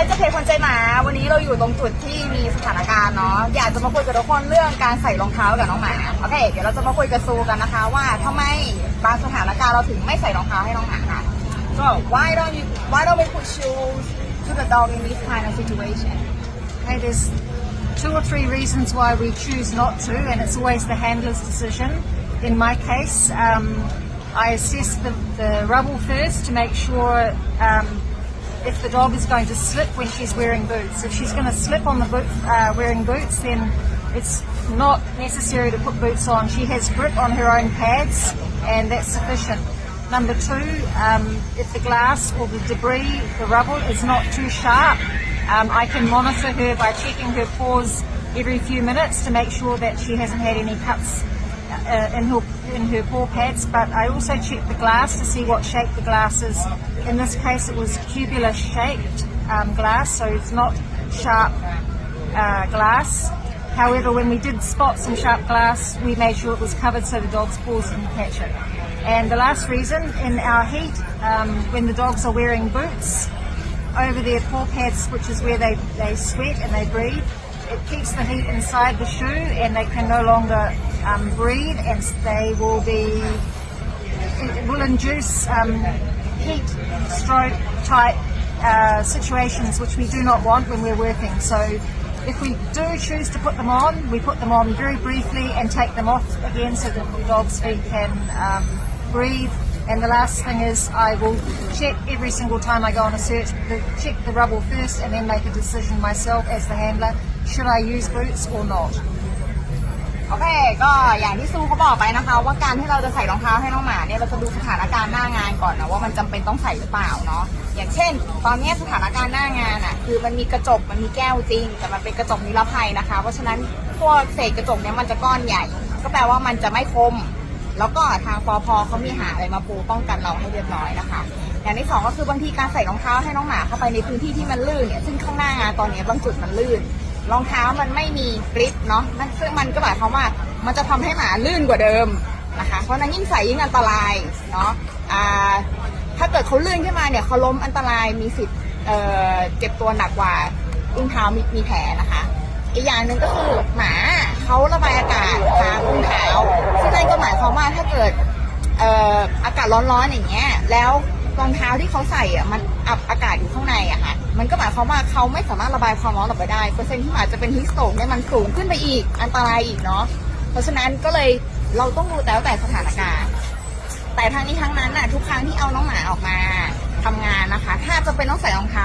และจะเพจคนใจหมา วันนี้เราอยู่ตรงจุดที่มีสถานการณ์เนาะ อยากจะมาคุยกับทุกคนเรื่องการใส่รองเท้ากับน้องหมา โอเค เดี๋ยวเราจะมาคุยกับซูกันนะคะ ว่าทำไมบางสถานการณ์เราถึงไม่ใส่รองเท้าให้น้องหมาค่ะ so why don't you why don't we put shoes to the dog in this kind of situation Okay, there's two or three reasons why we choose not to, and it's always the handler's decision. In my case, um, I assess the, the rubble first to make sure um, if the dog is going to slip when she's wearing boots. If she's going to slip on the boot, uh, wearing boots, then it's not necessary to put boots on. She has grip on her own pads, and that's sufficient. Number two, um, if the glass or the debris, the rubble is not too sharp, um, I can monitor her by checking her paws every few minutes to make sure that she hasn't had any cuts uh, in her in her paw pads. But I also check the glass to see what shape the glass is. In this case, it was cubular shaped um, glass, so it's not sharp uh, glass. However, when we did spot some sharp glass, we made sure it was covered so the dog's paws didn't catch it. And the last reason, in our heat, um, when the dogs are wearing boots, over their paw pads, which is where they, they sweat and they breathe, it keeps the heat inside the shoe and they can no longer um, breathe and they will be, it will induce um, heat stroke type uh, situations which we do not want when we're working. So if we do choose to put them on, we put them on very briefly and take them off again so that the dog's feet can um, breathe. And the last thing is I will check every single time I go on a search, the, check the rubble first and then make a decision myself as the handler, should I use boots or not. โอเค ก็อย่างที่ซูเขาบอกไปนะคะ ว่าการที่เราจะใส่รองเท้าให้น้องหมาเนี่ยเราจะดูสถานการณ์หน้างานก่อนนะว่ามันจำเป็นต้องใส่หรือเปล่าเนาะอย่างเช่น ตอนนี้สถานการณ์หน้างานอะคือมันมีกระจกมันมีแก้วจริง แต่มันเป็นกระจกนิรภัยนะคะ เพราะฉะนั้นพวกเศษกระจกเนี่ยมันจะก้อนใหญ่ ก็แปลว่ามันจะไม่คม แล้วก็ทางปอพเขามีหาอะไรมาปูป้องกันเราให้เรียบร้อยนะคะอย่างที่สองก็คือบางทีการใส่รองเท้าให้น้องหมาเข้าไปในพื้นที่ที่มันลื่นเนี่ยซึ่งข้างหน้างานตอนนี้บางจุดมันลื่น รองเท้ามันไม่มีกริปเนาะนั่นซึ่งมันก็หมายความว่ามันจะทำให้หมาลื่นกว่าเดิมนะคะ เพราะนั้นยิ่งใส่ยิ่งอันตรายเนาะถ้าเกิดเขาลื่นขึ้นมาเนี่ยเขาล้มอันตรายมีสิทธิ์เอ่อเจ็บตัวหนักกว่าอุ้งเท้ามีมีแผลนะคะ อีกอย่างหนึ่งก็คือหมาเขาระบายอากาศทางอุ้งเท้า เกิดเอ่ออากาศร้อนๆอย่างเงี้ย แล้วรองเท้าที่เขาใส่อะมันอับอากาศอยู่ข้างในอะค่ะ มันก็หมายความว่าเขาไม่สามารถระบายความร้อนออกไปได้ เปอร์เซ็นต์ที่หมาจะเป็นฮิสโตกเนี่ยมันสูงขึ้นไปอีก อันตรายอีกเนาะ เพราะฉะนั้นก็เลยเราต้องดูแต่แต่สถานการณ์ แต่ทั้งนี้ทั้งนั้นน่ะทุกครั้งที่เอาน้องหมาออกมาทำงานนะคะ ถ้าจะเป็นต้องใส่รองเท้า